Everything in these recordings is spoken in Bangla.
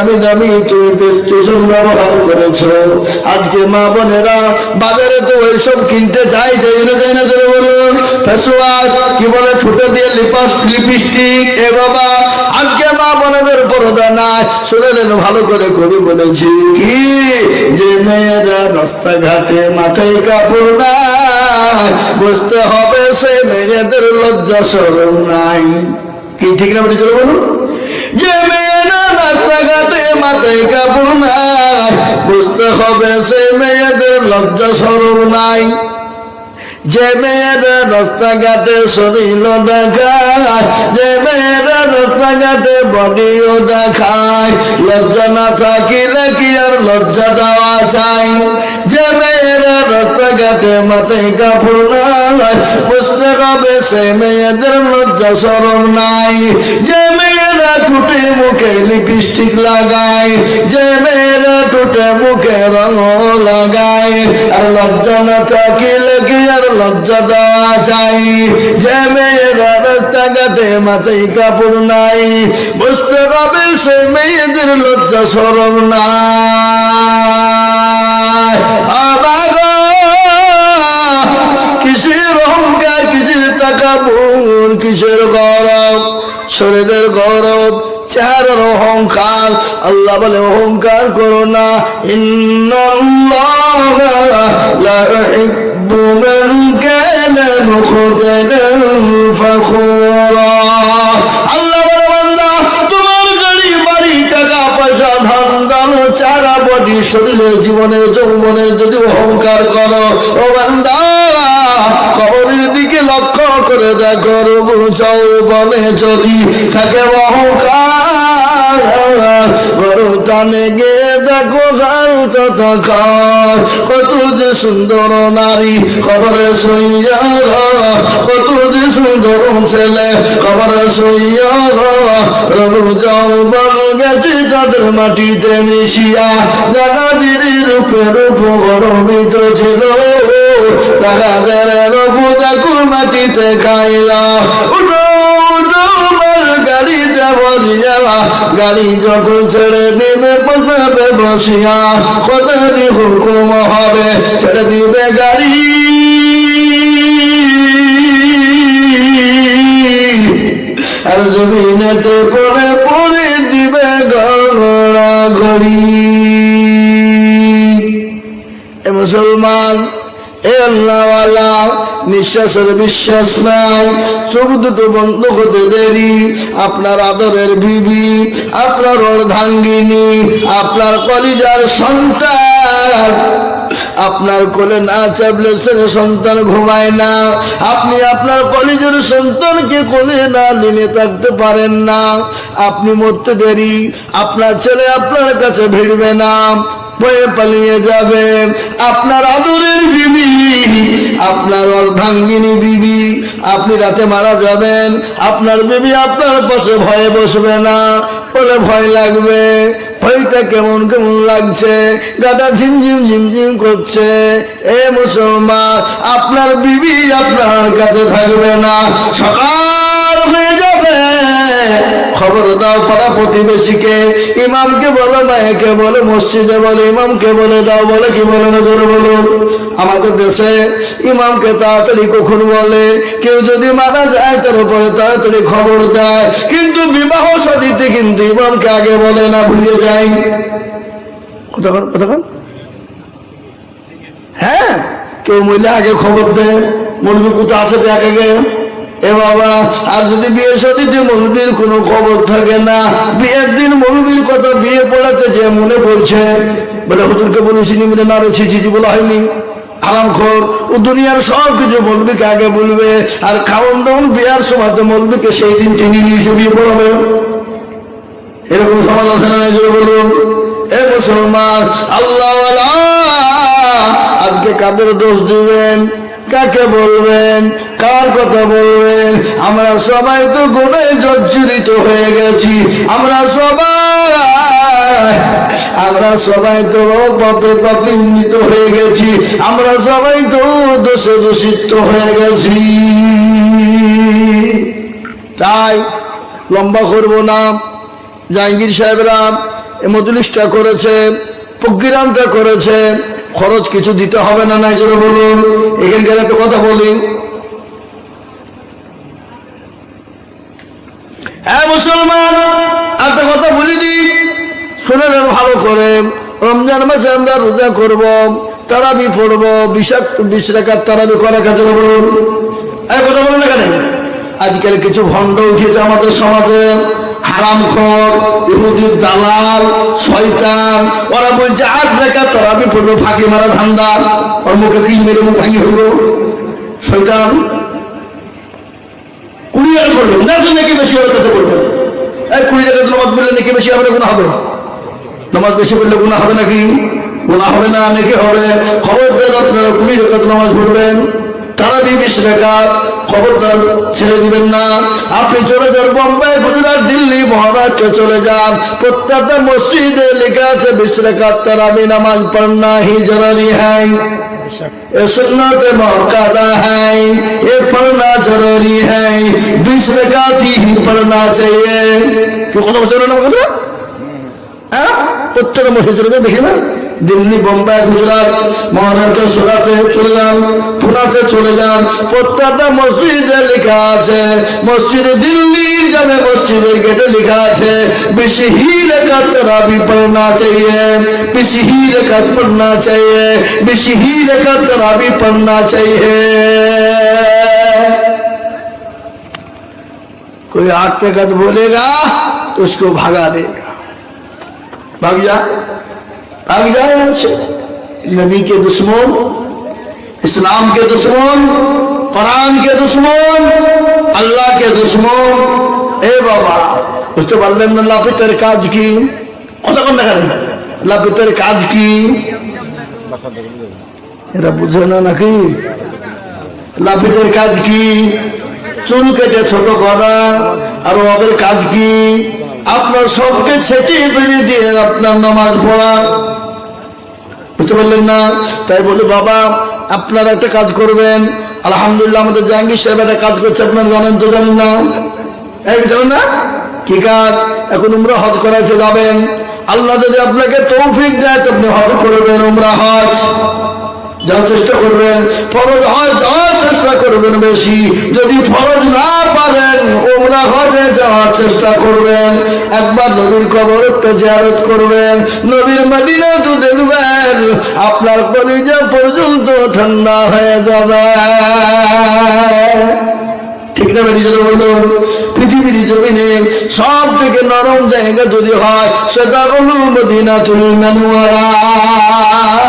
দামি দামি তুমি স্টেশন ব্যবহার করেছ। আজকে মা বোনেরা বাজারে তো ওইসব কিনতে চাই যাই না যাই না ধরে বলুন ফেস ওয়াশ কি বলে, ঠোঁটে দিয়ে লিপাস লিপস্টিক, এ বাবা, আজকে মা বোনেদের পরদা নাই। শুনেলেন ভালো করে কবি বলেছি, কি যে মেয়েরা রাস্তাঘাটে মাথায় কাপড় নাই বুঝতে হবে সে মেয়েদের লজ্জা সরম নাই। কি, ঠিক না বলে চলো বলুন? কাপড় বুঝতে হবে সে মেয়েদের লজ্জা সরম নাই। যে মেয়েরা রাস্তাঘাটে শরীর দেখায়, যে মেয়েরা রাস্তাঘাটে বডিও দেখায়, লজ্জা না থাকিলে কি আর লজ্জা দেওয়া চাই যে মেয়েরা রাস্তাঘাটে মাথায় কাপড় নাই, বুঝতে হবে সে মেয়েদের লজ্জা সরম নাই। যে মেয়েরা ঠুটে মুখে লিপস্টিক লাগায় যে মেয়েরা ঠুটে মুখে রঙ লাগায়। আর লজ্জা না থাকিলে কি আর লজ্জা দেওয়া চাই যে মেয়েরা রাস্তাঘাটে মাথায় কাপড় নাই। বুঝতে হবে সে মেয়েদের লজ্জা সরম আবাগো, কিসের অহংকার, কিসের টাকা বোন কিসের গৌরব শরীরের গৌরব, চেহারার অহংকার। আল্লাহ বলে, অহংকার করো না। আল্লাহ তোমার গাড়ি, বাড়ি, টাকা, পয়সা চারা বডি শরীরের জীবনের যৌবনের যদি অহংকার করো, ও বান্দা কবরের দিকে লক্ষ্য করে দেখো রবু চৌবনে যদি থাকে টানে গিয়ে দেখো কত যে সুন্দর নারী খবরে সইয়া কত যে সুন্দর ছেলে খবরে সইয়া রবু চৌবন গেছে তাদের মাটিতে মিশিয়া জাগাদির রূপে রূপ গরমিত ছিল। তাহাদের রঘু দেখু মাটিতে খাইলা। উঠো উঠো, মাল গাড়িতে বলিয়া গাড়ি যখন ছেড়ে দিবে পথে বসিয়া। খোদারি হুকুম হবে, ছেড়ে দিবে গাড়ি। আর জমিনেতে পড়ে পড়ে দিবে গড়া ঘড়ি। এ মুসলমান এ বিশ্বাস নাই চোখ দুটো বন্ধ হতে দেরি। আপনার আদরের বিবি, আপনার অর্ধাঙ্গিনী, আপনার কলিজার সন্তান। আপনার কোলে না চাপলে ছেলে সন্তান ঘুমায় না। আপনি আপনার কলেজের সন্তানকে কোলে না নিলে থাকতে পারেন না। আপনি মরতে দেরি। আপনার ছেলে আপনার কাছে ভিড়বে না। বয়ে পালিয়ে যাবে। আপনার আদরের বিবি, আপনার অর্ধাঙ্গিনী বিবি, আপনি রাতে মারা যাবেন। আপনার বিবি আপনার পাশে ভয়ে বসবে না, বলে ভয় লাগবে। ভয়টা কেমন কেমন লাগছে? গাটা ঝিমঝিম ঝিমঝিম করছে। এ মুসলমান, আপনার বিবি আপনার কাছে থাকবে না। সকাল হয়ে যাবে। খবর দাও পাড়া প্রতিবেশীকে। ইমামকে বলো, মায়েকে বলে, মসজিদে বলে, ইমামকে বলে, দাও বলে, কি বলে না করে বলো। আমাদের দেশে ইমামকে তাড়াতাড়ি কখন বলে, কেউ যদি মারা যায়, তার উপরে তাড়াতাড়ি খবর দেয়। কিন্তু বিবাহ সাদিতে কিন্তু ইমামকে আগে বলে না, ভুলে যায়। কতক্ষণ কতক্ষণ? হ্যাঁ কেউ মহিলা আগে খবর দেয়। মুরগি কোথা আছে দেখ আগে। এ বাবা, আর যদি বিয়ে সাদিতে মৌলবীর কোনো খবর থাকে না বিয়ের দিন মৌলবীর কথা বিয়ে পড়াতে যে মনে পড়ছে, বলে হুজুরকে বলেছিনি বলে না রে ছিচি বলা হয়নি। আরাম খোর ও দুনিয়ার সব কিছু মৌলবীকে আগে বলবে, আর খাওয়ান দাওয়ান বিয়ার সময় তো মৌলবীকে সেই দিন টেনে নিয়ে বিয়ে পড়াবে। এরকম সমাজ আছে না বলুন। এ মুসলমান আল্লাহ, আজকে কাদের দোষ দিবেন? কাকে বলবেন? কার কথা বলবেন? আমরা সবাই তো গুণে জর্জরিত হয়ে গেছি। আমরা সবাই আমরা সবাই তো পাপে পাপিন্বিত হয়ে গেছি। আমরা সবাই তো দোষে দূষিত হয়ে গেছি। তাই লম্বা করব না। জাহাঙ্গীর সাহেবরা মজলিসটা করেছে, প্রোগ্রামটা করেছে। খরচ কিছু দিতে হবে না নাই জন্য বলুন। এখানকার একটা কথা বলি হ্যাঁ মুসলমান একটা কথা বলি দিই শুনে নেন ভালো করে। রমজান মাসে আমরা রোজা করব, তারাবি পড়ব বিষাক্ত বিশ রেখার তারাবি করা কাজে বলুন? এই কথা বলুন এখানে আজকাল কিছু ভণ্ড উঠেছে আমাদের সমাজে। হারামখর ইহুদির দালাল, শয়তান, ওরা বলছে আট রেখা তারাবি পড়ব, ফাঁকি মারা ধান্দা। ওর মুখে কি মেরে মুখ ভাঙি হলো শয়তান? কুড়ি টাকা করবেন না তো নাকি বেশি হবে তাতে করবেন এই কুড়ি টাকা নামাজ পড়লে নাকি বেশি হবে না গুণা হবে? নামাজ বেশি পড়লে গুণা হবে নাকি গুণা হবে না নাকি হবে খবর দেন আপনারা কুড়ি টাকা নামাজ পড়বেন তারা বিশ টাকা খবরদার ছেড়ে দিবেন না আপনি চলে যান বোম্বাই গুজরাট দিল্লি মহারাষ্ট্র চলে যান প্রত্যেকটা মসজিদে লেখা আছে বিশ টাকা তারাবি নামাজ পড়না হি জরুরি হ্যাঁ ये सुन्नत मौकादा है ये पढ़ना जरूरी है बीस रकाती ही पढ़ना चाहिए क्यों কথা বলছো না কথা হ্যাঁ প্রত্যেকটা মসজিদে দেখে না দিল্লি বোম্বাই গুজরাট মহারাষ্ট্র সুরাতে চলে যান পুনাতে চলে যান প্রত্যেকটা মসজিদে লেখা আছে মসজিদে দিল্লি যাবে মসজিদের গেটে লেখা আছে বেশি ही रकत तरावी पढ़ना चाहिए बेशी ही रकत पढ़ना चाहिए बेशी ही रकत तरावी पढ़ना चाहिए कोई आठ रकत बोलेगा तो उसको भगा देगा भाग जा भाग जा यहाँ से नबी के दुश्मन इस्लाम के दुश्मन कुरान के दुश्मन अल्लाह के दुश्मन ए बाबा বুঝতে পারলেন না লাপিতের কাজ কি কতক্ষণ দেখালেন লাপিতের কাজ কি এরা বুঝে না নাকি লাপিতের কাজ কি চুল কেটে ছোট করা আর ওদের কাজ কি আপনার সবকে ছেটিয়ে বেরিয়ে দিয়ে আপনার নামাজ পড়া। বুঝতে পারলেন না? তাই বলি, বাবা, আপনারা একটা কাজ করবেন। আলহামদুলিল্লাহ, আমাদের জাহাঙ্গীর সাহেব একটা কাজ করছে, আপনারা জানেন তো, জানেন না? এই জানেন না? কি কাজ? এখন উমরা হজ করাতে যাবেন। আল্লাহ যদি আপনাকে তৌফিক দেয়, তো আপনি হজ করবেন, উমরা হজ। যাওয়ার চেষ্টা করবেন, ফরজ হজ যাওয়ার চেষ্টা করবেন বেশি। যদি ফরজ না পারেন ওমরা হজে যাওয়ার চেষ্টা করবেন। একবার নবীর কবর একটা জিয়ারত করবেন। নবীর মদিনা তো দেখবেন, আপনার কলিজা পর্যন্ত ঠান্ডা হয়ে যাবে। ঠিক না বেরিয়ে বলুন? পৃথিবীর জমিনে সব থেকে নরম জায়গা যদি হয়, সেটা হলো মদিনা তুল মানুয়ারা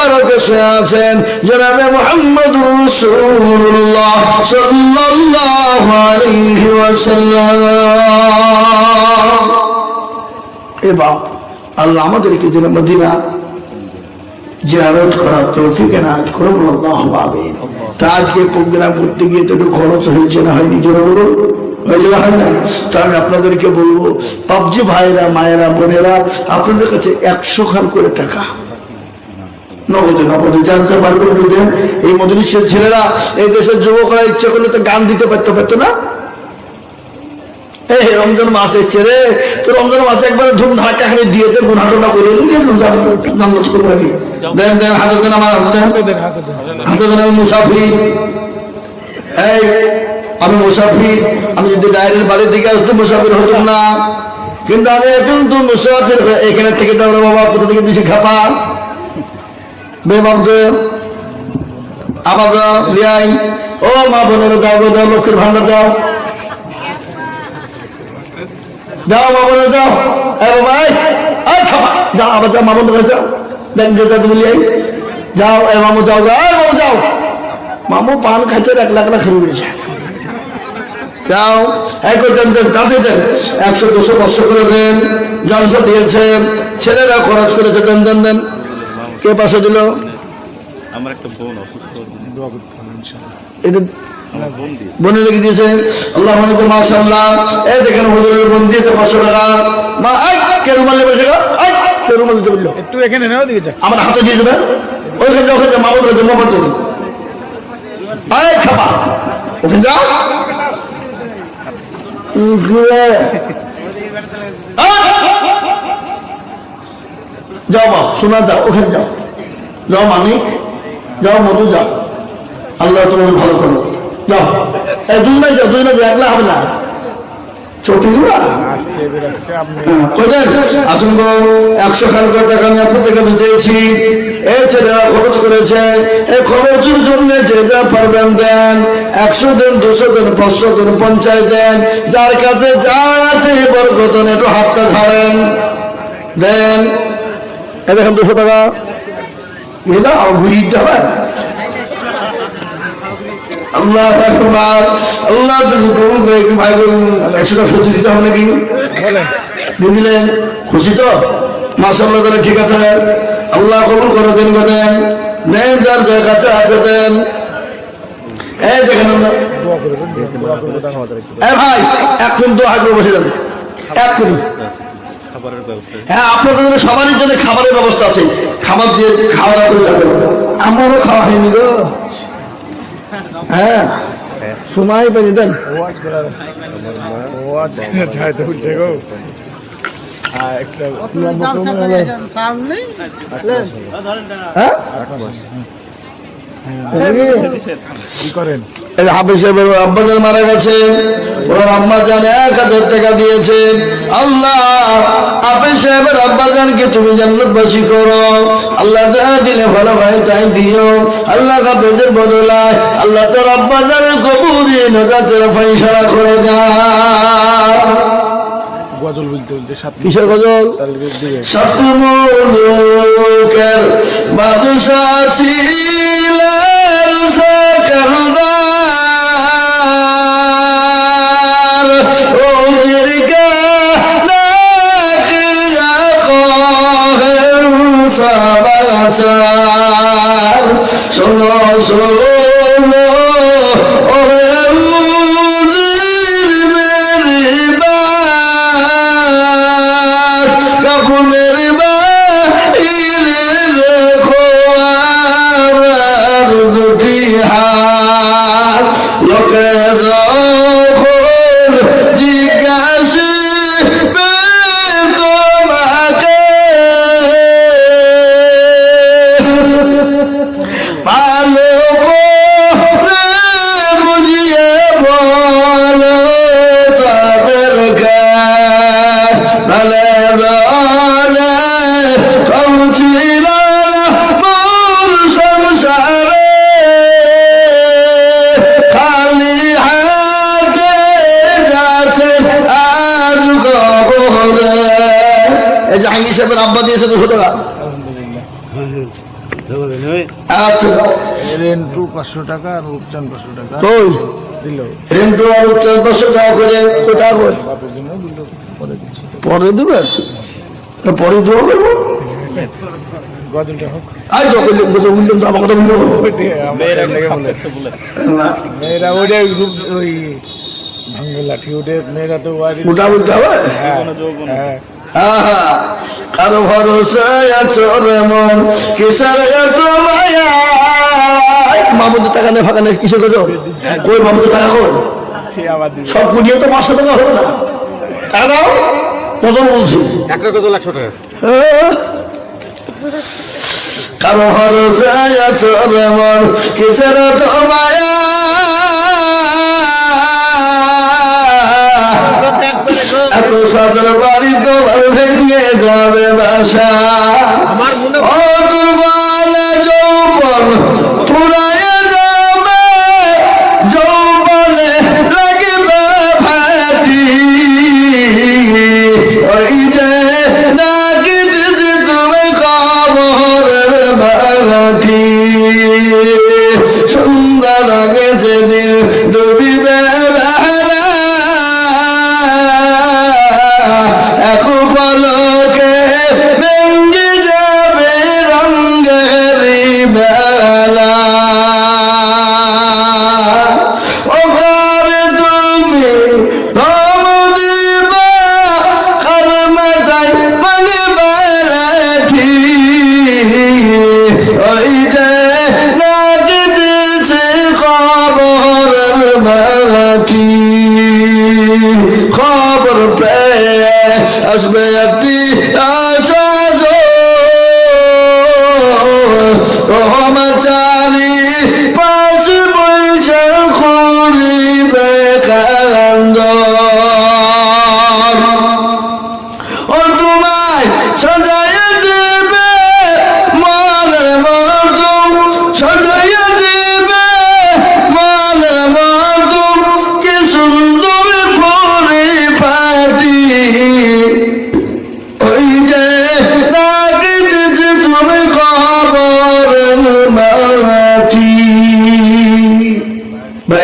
মুবারকে আছেন জনাবে মুহাম্মদুর রাসূলুল্লাহ সাল্লাল্লাহু আলাইহি ওয়াসাল্লাম। আল্লাহ আমাদেরকে যেন মদিনা জিয়ারত করার তৌফিক এনায়ত করুন, আল্লাহ তা আজকে প্রোগ্রাম করতে গিয়ে তো একটু খরচ হয়েছে না হয়নি? জোরে বলুন। হয়েছে না হয় না তা আমি আপনাদেরকে বলব, পাবজি ভাইরা, মায়েরা, বোনেরা, আপনাদের কাছে একশো খান করে টাকা। নগদে নগদে জানতে পারবেন বুঝেন এই মধুরিশের ছেলেরা এই দেশের যুবকরা ইচ্ছা করলে তো গান দিতে পারতো পারতো না? এই রমজান মাস এসছে রে। তো রমজান মাসে একবার ধুম ধাক্কা খালি দিয়ে দে গুনা টুনা করে জান্নাত করব নাকি? দেন দেন হাতে দেন আমার হাতে দেন। হাতে দেন আমি মুসাফরি। এই আমি মুসাফরি। আমি যদি ডায়ের বাড়ির দিকে আসতো মুসাফির হতাম না। কিন্তু আমি এখন তো মুসাফির এখানে থেকে তো বাবা কোথা থেকে বেশি খাপা বেবাবদে আবার দাও লিয়াই, ও মা বোনের দাও দাও দাও। যাও বোনে আবার মা বোনের কাছে যাও, এ মামু, যাও, গো যাও। মামু পান খাইতে এক লাখ লাখ খেয়ে যাও, এই করে দেন দেন, তাতে দেন। একশো, দুশো, পাঁচশো করে দেন। জলসা দিয়েছে। ছেলেরা খরচ করেছে, দেন দেন দেন। কে পাশে দিল? আমার একটা বোন অসুস্থ। দোয়া করতে হবে ইনশাআল্লাহ এটা আমার বোন দিয়েছে। রেখে দিয়েছে। আল্লাহ মানে তো মাশাল্লাহ এই দেখেন হুজুরের বোন দিয়েছে পাঁচশো টাকা। মা আই কে রুমাল নেবে সেটা? আই কে রুমাল দিতে বলল? একটু এখানে নাও দিকে চা আমার হাতে দিয়ে দেবে। ওইখানে যাও ওখানে মা বলতে মোহাম্মদ আয় খাবা। ওখানে যাও উম, ঘুরে। যাও বাপ শোনা যাও ওখানে যাও। যাও মানিক যাও মধু যাও। আল্লাহ তোমার ভালো করো। যাও। এই দুজনে যাও দুজনে যাও একলা হবে না। গো একশো টাকা আমি আপনাদের কাছে চেয়েছি। এই ছেলেরা খরচ করেছে এই খরচের জন্য যে যা পারবেন দেন। একশো দিন দুশো দিন পাঁচশো দিন পঞ্চাশ দেন। যার কাছে যা আছে বরকতন একটু হাতটা ছাড়েন। দেন। এই দেখেন দুশো টাকা। এটা ঘুরিয়ে দিতে হবে? আল্লাহ আকবার আল্লাহ করে ভাই একশোটা সত্যি দিতে হবে নাকি? বুঝলেন খুশি তো? মাসাল্লাহ তাহলে ঠিক আছে। আল্লাহ কবুল করে দেন দেন। নেন যার যার কাছে আছে দেন। এই দেখেন এ ভাই এখন তো আগে বসে যাবে এখন হ্যাঁ আপনাদের জন্য সবারই জন্য খাবারের ব্যবস্থা আছে। খাবার দিয়ে খাওয়া দাওয়া করে যাবেন। আমারও খাওয়া হয়নি গো। হ্যাঁ সময় পেয়ে দেন। উঠছে গো আর একটা মারা গেছে ওর আম্মা জান এক হাজার টাকা দিয়েছে। আল্লাহ হাফিজ সাহেবের আব্বাজানকে তুমি জান্নাতবাসী করো। আল্লাহ যা দিলে ভালো ভাই তাই দিও। আল্লাহ হাফিজের বদলায় আল্লাহ তোর আব্বাজানের কবুরি নজাতের ফাইসারা করে দাও গজল বলতে বলতে সাত কিসের গজল? ছিলেন সকালদার ও দীর্ঘা নাকিয়া কহেন সমাচার শোনো শোনো পাঁচশো টাকা আর রূপচান পাঁচশো টাকা। ওই দিল। রেন্টু আর উত্তর দশ টাকা করে কোটা করে বাপের জন্য পরে দিচ্ছি। পরে দেবে? পরে দেওয়া করব? গজলটা হোক। আই তো বললাম তো বললাম তো আমার কথা বলব। ওইটাই আমার মেয়েরা রূপ ওই ভাঙ্গে লাঠি ওঠে মেয়েরা তো ওটা বলতে হবে? হ্যাঁ হ্যাঁ। কারও ভরসা আছো রে মন কিসের এত মায়া? মামুদের টাকা নেই ফাঁকা নেই কিসের গজ কই মামুদের টাকা কই? সে আবার দিবে সব কুড়িয়ে তো পাঁচশো টাকা হবে না। টাকা দাও কত বলছি। একটা গজল একশো টাকা। কারও ভরসা আছো মন কিসের এত মায়া? এত সাদের বাড়ি তোমার ভেঙে যাবে বাসা। ও দুর্বল